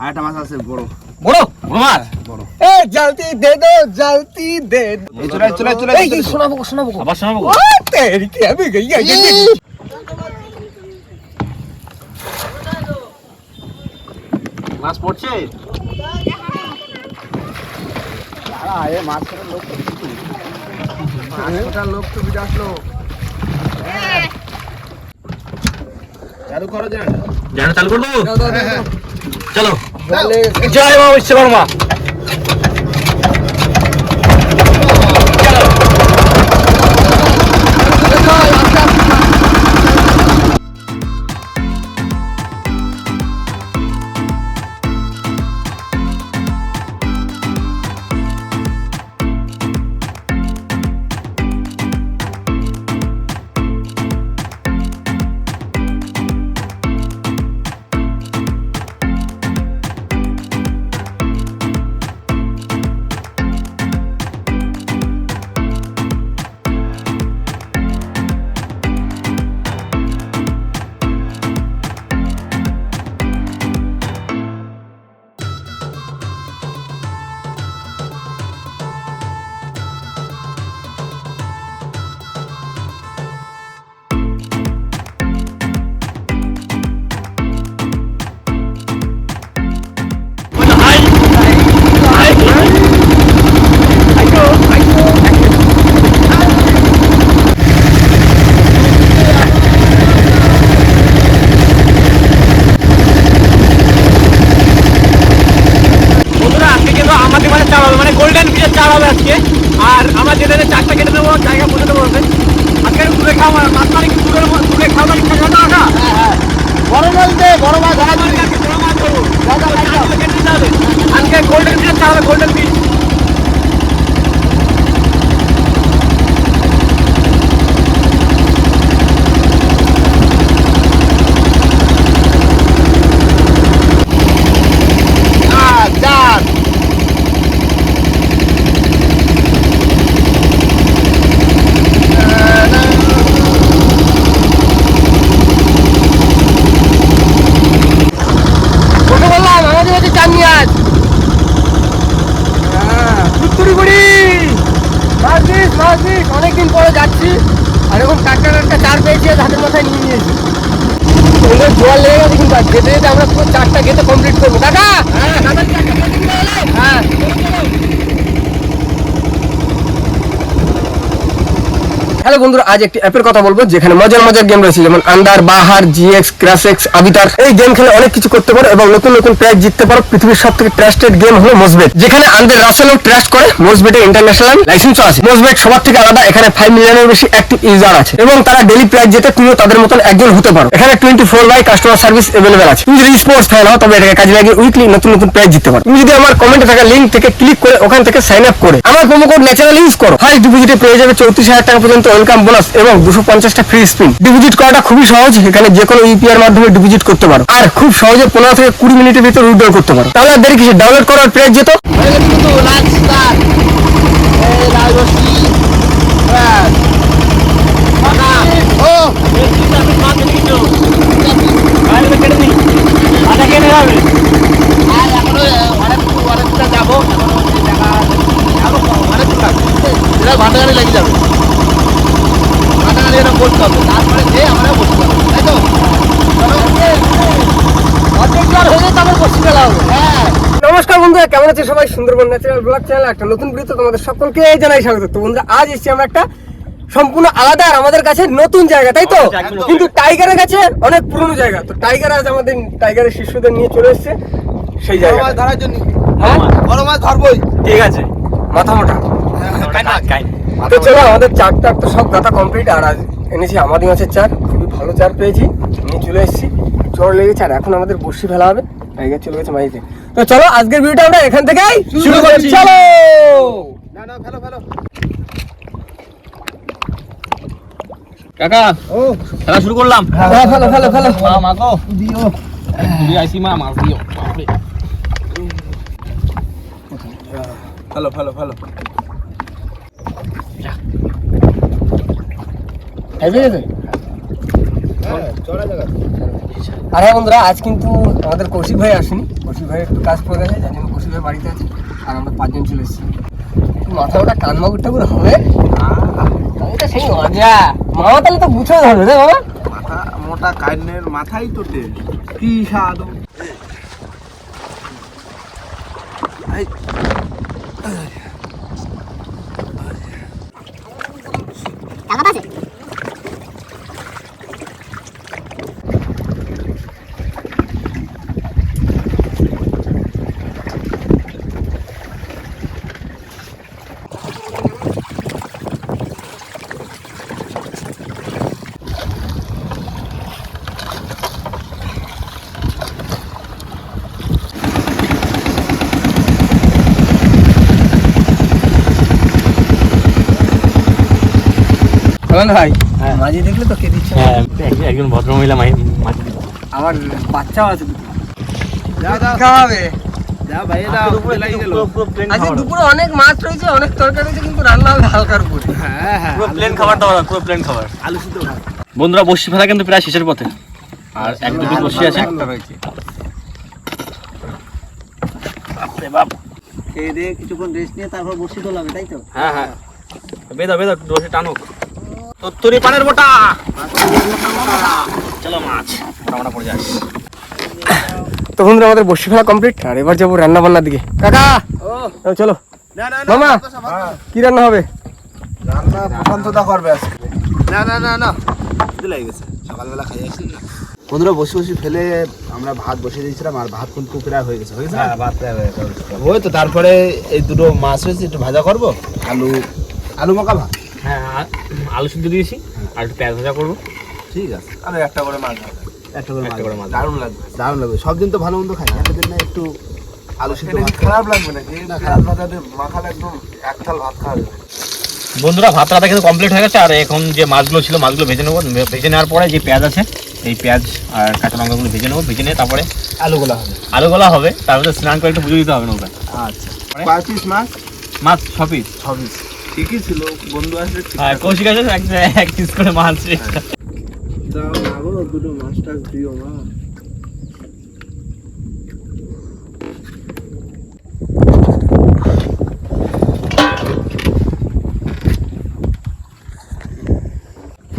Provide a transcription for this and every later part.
আর একটা মাছ আছে বড়। বড়? বড় মাছ? বড়। এ জলদি দে দো জলদি দে দো। এই চলে চলে চলে এই শোনাবো শোনাবো। আবার শোনাবো? ও তেরি কি আমি গই গই মাছ পড়ছে? আরে মাছ ধরার লোক। মাছ ধরার লোক তো বিরাট লোক। চালু করো জানা চালু করে দেবো চলো। জয় মা বিশ্বকর্মা। উত্তরগুড়ি মাছ দিস মাছ দিস অনেকদিন পরে যাচ্ছি। আর এখন টাটকা টাটকা চার পেয়েছি হাতের মাথায় নিয়ে নিয়েছি। জল লেগে গেছে কিন্তু যেতে যেতে আমরা পুরো চারটা গেতে কমপ্লিট করব। কাকা হ্যাঁ হ্যালো বন্ধুরা, আজ একটি অ্যাপের কথা বলব, যেখানে মজার মজার গেম রয়েছে, যেমন আন্ডার বাহার জিএক্স ক্রাসেক্স আবিটার এই গেম খেলে অনেক কিছু করতে পারো এবং নতুন নতুন প্রাইজ জিততে পারো। পৃথিবীর সব থেকে ট্রাস্টেড গেম হলো মোসবেট যেখানে আন্ডার রাসেলও ট্রাস্ট করে মোসবেটের ইন্টারন্যাশনাল লাইসেন্সও আছে। মোসবেট সবার থেকে আলাদা, এখানে ফাইভ মিলিয়নের বেশি অ্যাক্টিভ ইউজার আছে এবং তারা ডেলি প্রাইজ জেতে তুমিও তাদের মতন একজন হতে পারো। এখানে twenty four by customer service available আছে। তুমি যদি স্পোর্টস ফ্যান হও, তবে এটাকে কাজে লাগিয়ে উইকলি নতুন নতুন প্রাইজ জিততে পারো। তুমি যদি আমার কমেন্টে থাকা লিঙ্ক থেকে ক্লিক করে ওখান থেকে সাইন আপ করে, আমার প্রোমো কোড ন্যাচারাল ইউজ করো। ফার্স্ট ডিপোজিটে পেয়ে যাবে চৌত্রিশ হাজার টাকা পর্যন্ত ওয়েলকাম বোনাস এবং দুশো পঞ্চাশটা ফ্রি স্পিন ডিপোজিট করাটা খুবই সহজ এখানে যে কোনো ইউপিআর মাধ্যমে ডিপোজিট করতে পারো আর খুব সহজে পনেরো থেকে কুড়ি মিনিটের ভিতর উইথড্র করতে পারো তাহলে আর দেরি কিছু ডাউনলোড করার প্রাইস যেত যাবে এরকম বলতে হবে তারপরে যে আমরা বসতে পারব তাই তো? হ্যাঁ। নমস্কার বন্ধুরা কেমন আছে সবাই? সুন্দরবন ন্যাচারাল ব্লগ চ্যানেল একটা নতুন ভিডিওতে তোমাদের সকলকে জানাই স্বাগত। তো বন্ধুরা আজ এসেছি আমরা একটা সম্পূর্ণ আলাদা আর আমাদের কাছে নতুন জায়গা তাই তো? কিন্তু টাইগারের কাছে অনেক পুরনো জায়গা। তো টাইগার আজ আমাদের টাইগারের শিশুদের নিয়ে চলে এসেছে সেই জায়গা ধরার জন্য। হ্যাঁ? বড় মাছ ধরবই। ঠিক আছে। মাথা মোটা। কাই তো চলো আমাদের চার টার তো সব গাতা কমপ্লিট আর আজ এনেছি আমাদি মাছের চার খুবই ভালো চার পেয়েছি নিয়ে চলে এসেছি। চড় লেগেছে আর এখন আমাদের বসি ফেলা হবে। টাইগার চলে গেছে মাইতে তো চলো আজকের ভিডিওটা আমরা এখান থেকেই শুরু করছি। চলো! না না ফেলো ফেলো। কাকা ও। খেলা শুরু করলাম। হ্যাঁ ফেলো ফেলো ফেলো। মা মা গো। দিও। তুমি আইসি মা মাছ দিও। বাপরে। ফেলো ফেলো ফেলো। হেভি গেছে হ্যাঁ চড়া আর হ্যাঁ বন্ধুরা আজ কিন্তু আমাদের কৌশিক ভাই আসেনি। কৌশিক ভাই একটু কাজ করে গেছে জানি না বসি ভাই বাড়িতে আছে। আর আমরা পাঁচজন চলে এসেছি। মাথা ওটা কান মাগুরটা পুরো হবে। এটা সেই মজা। মামা তাহলে তো বুঝতে হবে রে বাবা। মাথা মোটা কাইনের মাথাই তো টেস্ট কি স্বাদ। ভাই মাঝে দেখলে তো কে দিচ্ছে হ্যাঁ একজন ভদ্রমহিলা মাছ আমার বাচ্চাও আছে খাওয়াবে। দুপুরে লাগিয়ে গেল আজকে দুপুরে অনেক মাছ রয়েছে অনেক তরকারি রয়েছে কিন্তু রান্না হবে হালকার উপরে। হ্যাঁ হ্যাঁ পুরো প্লেন খাবার দাবার পুরো প্লেন খাবার। আলু সিদ্ধ ভাত। বন্ধুরা বসি ফেলা কিন্তু প্রায় শেষের পথে। আর এক দুটো বসি আছে। রয়েছে। খেয়ে দিয়ে কিছুক্ষণ রেস্ট নিয়ে তারপর বসি তোলাবে তাই তো। হ্যাঁ হ্যাঁ। বেদা বেদা বসে টানুক। তোত্তরি পানের বোটা। চলো মাছ পড়ে যাস তো বন্ধুরা আমাদের বসি ফেলা কমপ্লিট আর এবার যাব রান্না বান্নার দিকে। কাকা! ও, চলো। না না মামা কি রান্না হবে? রান্না প্রশান্তদা করবে আজকে। না না না না। গেছে। সকালবেলা খাই আসি। না বন্ধুরা বসে বসে ফেলে আমরা ভাত বসিয়ে দিয়েছিলাম আর ভাত কিন্তু প্রায় হয়ে গেছে হয়েছে হ্যাঁ ভাত প্রায় হয়ে গেছে। ওই তো তারপরে এই দুটো মাছ হয়েছে একটু ভাজা করব। আলু। আলু মকা ভাত? হ্যাঁ আলু সিদ্ধ দিয়েছি আর একটু পেঁয়াজ ভাজা করব। ঠিক আছে। আর একটা করে মাছ একটা করে একটা করে মাছ। দারুণ লাগবে। দারুণ লাগবে। সব দিন তো ভালো মন্দ খাই একটা দিন একটু আলু সিদ্ধ খারাপ লাগবে না না খারাপ। ভাতাতে মাখালে একদম এক থাল ভাত খাওয়া যাবে। বন্ধুরা ভাত রান্না কিন্তু কমপ্লিট হয়ে গেছে আর এখন যে মাছগুলো ছিল মাছগুলো ভেজে নেব। ভেজে নেওয়ার পরে যে পেঁয়াজ আছে এই পেঁয়াজ আর কাঁচা লঙ্কাগুলো ভেজে নেব। ভেজে নিয়ে তারপরে আলুগুলো হবে। আলুগুলো হবে তারপরে স্নান করে একটু পুজো দিতে হবে নৌকা আচ্ছা। পাঁচ পিস মাছ? মাছ ছ পিস। ছ পিস। ঠিকই ছিল বন্ধু আসলে আর কৌশিক আছে এক এক পিস করে মাছ দাও না গো দুটো মাছ টাছ দিও মা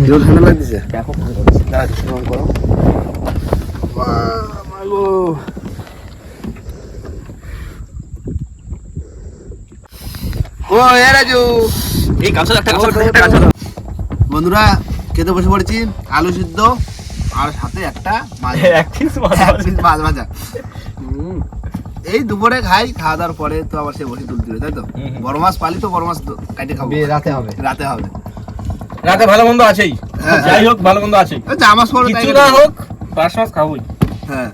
জোর ঠান্ডা লাগতেছে? দেখো দাঁড়া শুরু করো। মাগো। ও এ রাজু এই কাঁচা একটা কাঁচা বন্ধুরা খেতে বসে পড়েছি আলু সিদ্ধ আর সাথে একটা মাছ এক পিস মাছ এক ভাজা এই দুপুরে খাই খাওয়া দাওয়ার পরে তো আবার সে বসে তুলতে হবে তাই তো। বড় মাছ পালি তো বড় মাছ তো কাটে খাব রাতে হবে রাতে হবে রাতে ভালো মন্দ আছেই হ্যাঁ, যাই হোক ভালো মন্দ আছেই যা মাছ কিছু না হোক পাঁচ মাছ খাবোই হ্যাঁ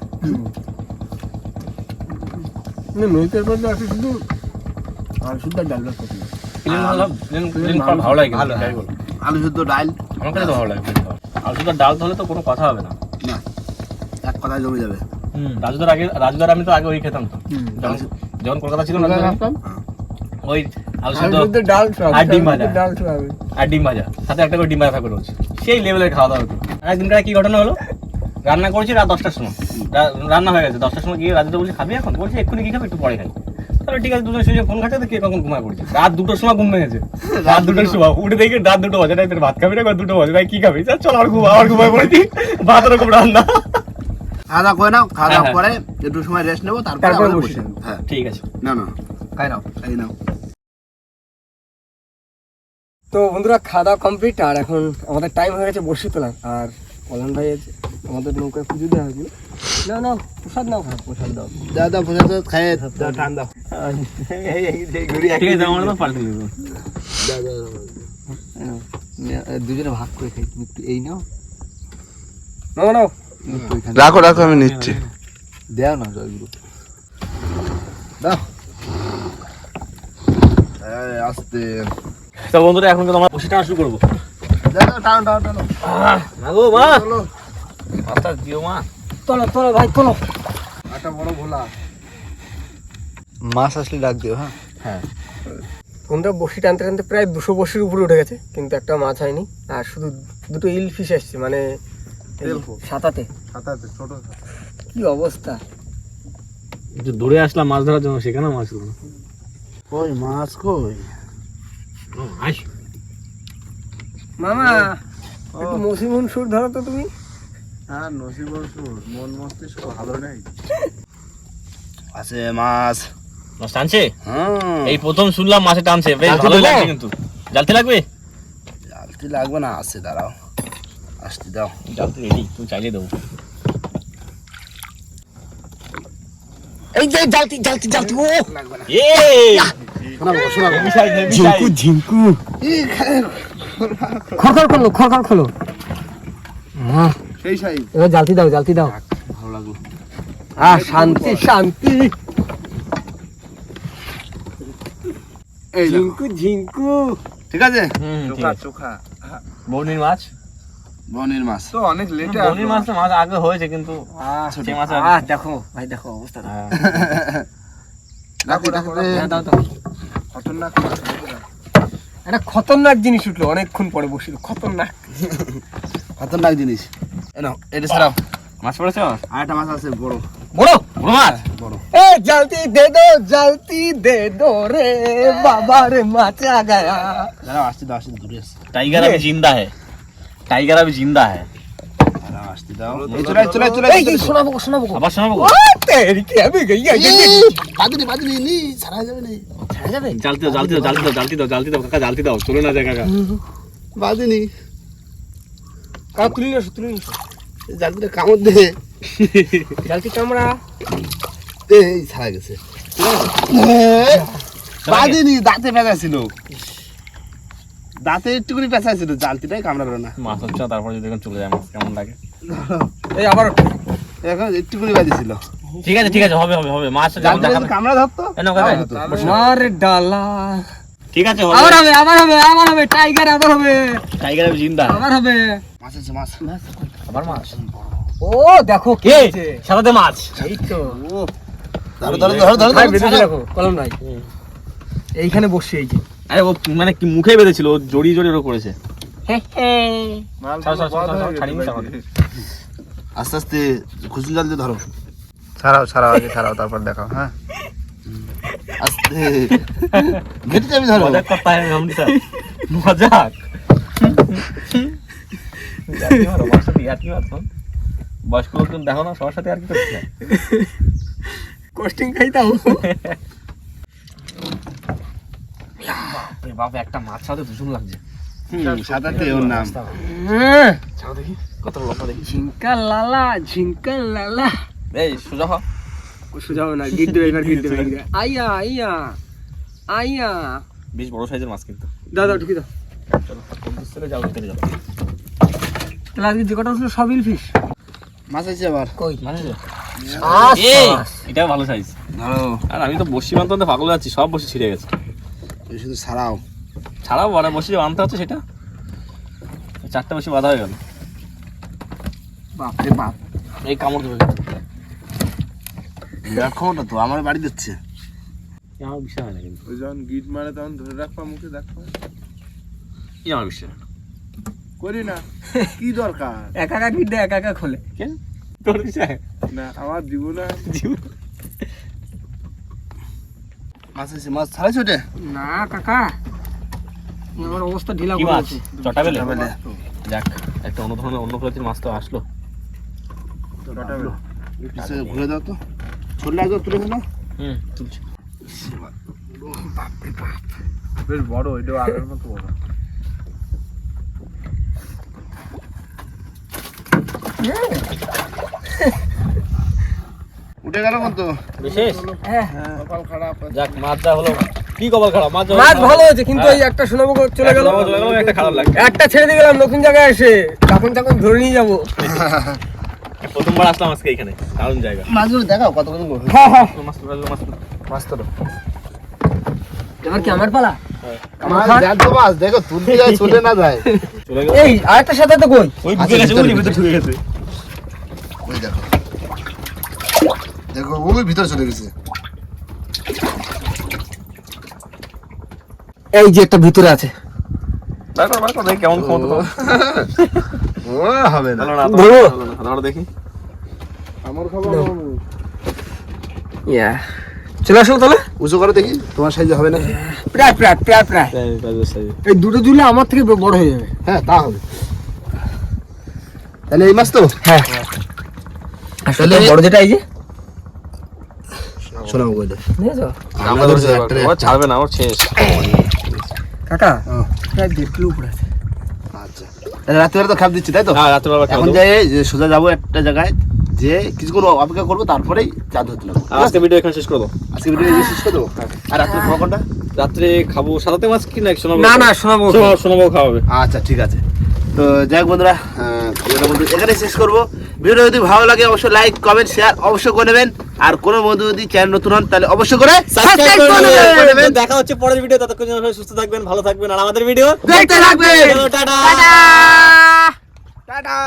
নদীর মধ্যে আছে শুধু আর শুধু ডাল ভাত করতে ভালো লাগে ভালো। আলু সিদ্ধ ডাল। আমার কাছে তো ভালো লাগে। আর শুধু ডাল হলে তো কোনো কথা হবে না। না এক কথায় জমে যাবে। রাজুদার আগে রাজুদার আমি তো আগে ওই খেতাম তো। যখন কলকাতা ছিল না ওই আলু ডাল আর ডিম ভাজা। ডাল আর ডিম ভাজা। সাথে একটা করে ডিম ভাজা থাকবে রোজ। সেই লেভেলের খাওয়া দাওয়া হতো। আর একদিনকার কি ঘটনা হলো? রান্না করেছি রাত দশটার সময়। রান্না হয়ে গেছে। দশটার সময় গিয়ে রাজুদা বলছি খাবি এখন? বলছে এক্ষুনি কি খাবে? একটু পরে খাই। তাহলে ঠিক আছে ফোন ঘাটে তো কে কখন ঘুমায় পড়ছে? রাত দুটোর সময় ঘুম ভেঙেছে। রাত দুটোর সময়। উঠে দেখি রাত দুটো বাজে তোর ভাত খাবি না? দুটো বাজে। ভাই কি খাবি? চল, আর ঘুমা আর ঘুমায় পড়েছি। ভাত ওরকম রান্না। খাওয়া দাওয়া করে নাও খাওয়া দাওয়া হ্যাঁ, পরে একটু সময় রেস্ট নেব তারপরে বসে হ্যাঁ। ঠিক আছে। না না। খাই নাও। এই নাও। তো বন্ধুরা খাওয়া দাওয়া কমপ্লিট আর এখন আমাদের টাইম হয়ে গেছে বসে তোলার। আর কল্যাণ ভাই আমাদের নৌকায় পুজো দেওয়া হয়েছিল। না না প্রসাদ নাও। খাও প্রসাদ দাও। খাই। তো পাল্টে দেবো। দুজনে ভাগ করে খাই। তুমি একটু এই নাও। নাও নাও। রাখো রাখো আমি নিচ্ছি। দেও না জয়গুরু দাও। আস্তে। তো বন্ধুরা এখন কিন্তু আমরা বসে টানা শুরু করব। মাগো মা মাথা দিও মা তোলো তোলো ভাই তোলো একটা বড় ভোলা মাছ আসলে ডাক দিও হ্যাঁ। হ্যাঁ বন্ধুরা বসি টানতে টানতে প্রায় দুশো বসির উপরে উঠে গেছে কিন্তু একটা মাছ হয়নি আর শুধু দুটো ইল ফিশ আসছে মানে তেলকো। সাতাতে। ছোট। কি অবস্থা? একটু দূরে আসলাম মাছ ধরার জন্য সেখানে মাছ কই? মাছ কই আস মামা একটু মসিমন সুর ধরো তো তুমি। হ্যাঁ নসিবর সুর মন মস্তিষ্ক ভালো নেই। আছে মাছ। মাছ টানছে? হুম এই প্রথম শুনলাম মাছে টানছে। বেশ দেবো? লাগছে কিন্তু। জালতি লাগবে? জালতি লাগবে না আছে দাঁড়াও। আসতে দাও। জালতি রেডি তুমি চাইলে দেবো। এই যে জালতি জালতি জালতি ও! লাগবে না এই শোনাবো। শোনাবো ঝিঙ্কু ঝিঙ্কু খড়খড় খোলো খড়খড় খোলো সেই সাইজ এবার জালতি দাও জালতি দাও। ভালো লাগল আহ শান্তি শান্তি। এই ঝিঙ্কু ঝিঙ্কু। ঠিক আছে? চোখা চোখা। বৌনির মাছ? বনের মাছ। তো অনেক লেটে বৌনির মাছ তো মাছ আগে হয়েছে কিন্তু সেই মাছ আর- আহ দেখো ভাই দেখো অবস্থা। হ্যাঁ। রাখো রাখো হ্যাঁ, দাও দাও। খতরনাক মাছ একটা খতরনাক জিনিস উঠল অনেকক্ষণ পরে বসিল খতরনাক। খতরনাক জিনিস। এনাও এটা সারাও মাছ পড়েছ? আর একটা মাছ আছে বড়। বড়? বড় মাছ? হ্যাঁ, বড়। এ জালতি দে দো জালতি দে দো রে বাবা রে মাছ আ গয়া। দাঁড়াও আসছে দাও আসছি দূরে টাইগার আমি জিন্দা হ্যাঁ টাইগার আমি জিন্দা হ্যাঁ আসতে দাও। এই চলে চলে চলে এই এই শোনাবো গো, শোনাবো। গো। আবার শোনাবো? গো? ও, তেরি কি আমি গইয়া গেছি বাদুনি বাদুনি নি ছাড়া যাবে না। ছাড়া যাবে? জালতি দাও জালতি দাও জালতি দাও জালতি দাও জালতি দাও কাকা জালতি দাও চলে না যায় কাকা। বাদুনি কা তুলি না তুলি না জালটা কামড় দে। জলদি কামড়া? এই ছাড়া গেছে। বাদিনি দাঁতে পেঁচা ছিল। দাঁতে একটুকুনি পেঁচা ছিল জালতিটাই কামড়ালো না। মাছ হচ্ছে তারপরে যদি চলে যায় মাছ কেমন লাগে? এই আবার এখন ঠিক আছে ঠিক আছে হবে হবে হবে মাছ ধরতো আরে ডালা ঠিক আছে আবার হবে আবার হবে আবার হবে টাইগার আবার হবে টাইগার জিন্দা আবার হবে মাছ আছে মাছ আবার মাছ ও দেখো কে সাদাতে মাছ এই তো ও ধরো ধরো ধরো কলম নাই এইখানে বসে এই যে আরে ও মানে কি মুখে বেঁধেছিল ও জড়িয়ে জড়িয়ে করেছে হ্যাঁ হ্যাঁ মাল আস্তে আস্তে খুঁজে জালতে ধরো। ছাড়াও ছাড়াও আগে ছাড়াও তারপর দেখাও হ্যাঁ? আস্তে। ঘেটে যাবি ধরো মজাক করতাম আমি স্যার মজাক বয়স্ক লোকজন দেখো না সবার সাথে আর কি করছে? কোস্টিং খাই তাও। বাপ একটা মাছ সাথে ভীষণ লাগছে। সাদাতে ওর নাম। দেখি কত লম্বা দেখি। ঝিঙ্কা লালা ঝিঙ্কা লালা। এই সোজা হ। সুজাও না গিট দেবে এবার গিট দেবে আইয়া আইয়া আইয়া বেশ বড় সাইজের মাছ কিন্তু। দাও দাও ঢুকি দাও। চলো যাও যাও। তাহলে আজকে যে কটা উঠল সব ইল মাছ আছে আবার। কই? মানে ভালো সাইজ আর আমি তো বসি বানতে পাগল যাচ্ছি সব বসি ছিঁড়ে গেছে। শুধু ছাড়াও ছাড়াও বড় বসি যে বানতে হচ্ছে সেটা? চারটে বসে বাঁধা হয়ে গেল। বাপ রে বাপ। এই কামড় ধরে দেখো ওটা তো আমার বাড়ি দিচ্ছে। আমার হয় না কিন্তু। ওই যখন গিট মারে তখন ধরে রাখবা মুখে দেখো। এই আমার না। করি না কি দরকার? একা একা গিট একা একা খোলে। কেন? তোর হয়? না আমার দিব না। মাছ আছে মাছ ছাড়াইছো না কাকা। আমার অবস্থা ঢিলা কি করে মাছ? আছে চটা বেলে? বেলে। যাক একটা অন্য ধরনের অন্য প্রজাতির মাছ তো আসলো। কটা বেলা? পিছে ঘুরে দাও তো। ছোট লাগবে তুলে ফেলো। হুম তুলছি। বেশ বড় এটাও আগের মতো বড়। উঠে গেল কত বিশেষ? হ্যাঁ। কপাল খারাপ যাক মাছ যা হলো। কি কপাল খারাপ? মাছ মাছ ভালো হয়েছে কিন্তু এই একটা শোনাবো চলে গেল। একটা খারাপ লাগে একটা ছেড়ে দিয়ে গেলাম নতুন জায়গায় এসে। তখন তখন ধরে নিয়ে যাব। প্রথমবার আসলাম আজকে এখানে দারুণ জায়গা। মাছগুলো দেখাও কতক্ষণ করবে হ্যাঁ হ্যাঁ। মাছ তো মাছ মাছ তো এবার কি আমার পালা? দেখো তুলতে যায় চলে না যায়। এই আরেকটা সাথে তো কই? ওই গেছে ভিতরে, ওই ভিতরে ঢুকে গেছে। ওই দেখো। দেখো ওই ভিতরে চলে গেছে। এই যে একটা ভিতরে আছে। কেমন হবে না। দেখি। আমার খবর ইয়া। চলে আসো তাহলে। উঁচু করো দেখি তোমার সাইজে হবে না প্রায় প্রায় প্রায় প্রায়। এই দুটো ঝুলে আমার থেকে বড় হয়ে যাবে। হ্যাঁ তা হবে। তাহলে এই মাছ তো? হ্যাঁ। আসলে বড় যেটা এই যে। শোনাবো বলে আমরা ধরছি একটা একটা। ছাড়বে না আমার শেষ। কাকা? হ্যাঁ। প্রায় দেড় কিলো উপরে আছে। আচ্ছা। রাত্রিবেলা তো খাপ দিচ্ছি তাই তো? হ্যাঁ রাত্রেবেলা এখন যাই যে সোজা যাব একটা জায়গায় যে কিছুক্ষণ অপেক্ষা করব তারপরেই চা ধরতে লাগবো। আজকে ভিডিও এখানে শেষ করে দেবো। আজকে ভিডিও এই শেষ করে দেবো? আর রাত্রে খাওয়া কোনটা? রাত্রে খাব সাদাতে মাছ কি না শোনাবো? না না শোনাবো। শোনাবো খাওয়াবে আচ্ছা ঠিক আছে। তো যাই হোক বন্ধুরা ভিডিওটা বন্ধু এখানে শেষ করব। ভিডিও যদি ভালো লাগে অবশ্যই লাইক কমেন্ট শেয়ার অবশ্যই করে নেবেন। আর কোনো বন্ধু যদি চ্যানেল নতুন হন তাহলে অবশ্যই করে সাবস্ক্রাইব করে করে দেখা হচ্ছে পরের ভিডিও ততক্ষণ সবাই সুস্থ থাকবেন ভালো থাকবেন। আর আমাদের ভিডিও দেখতে থাকবেন। টাটা। টাটা।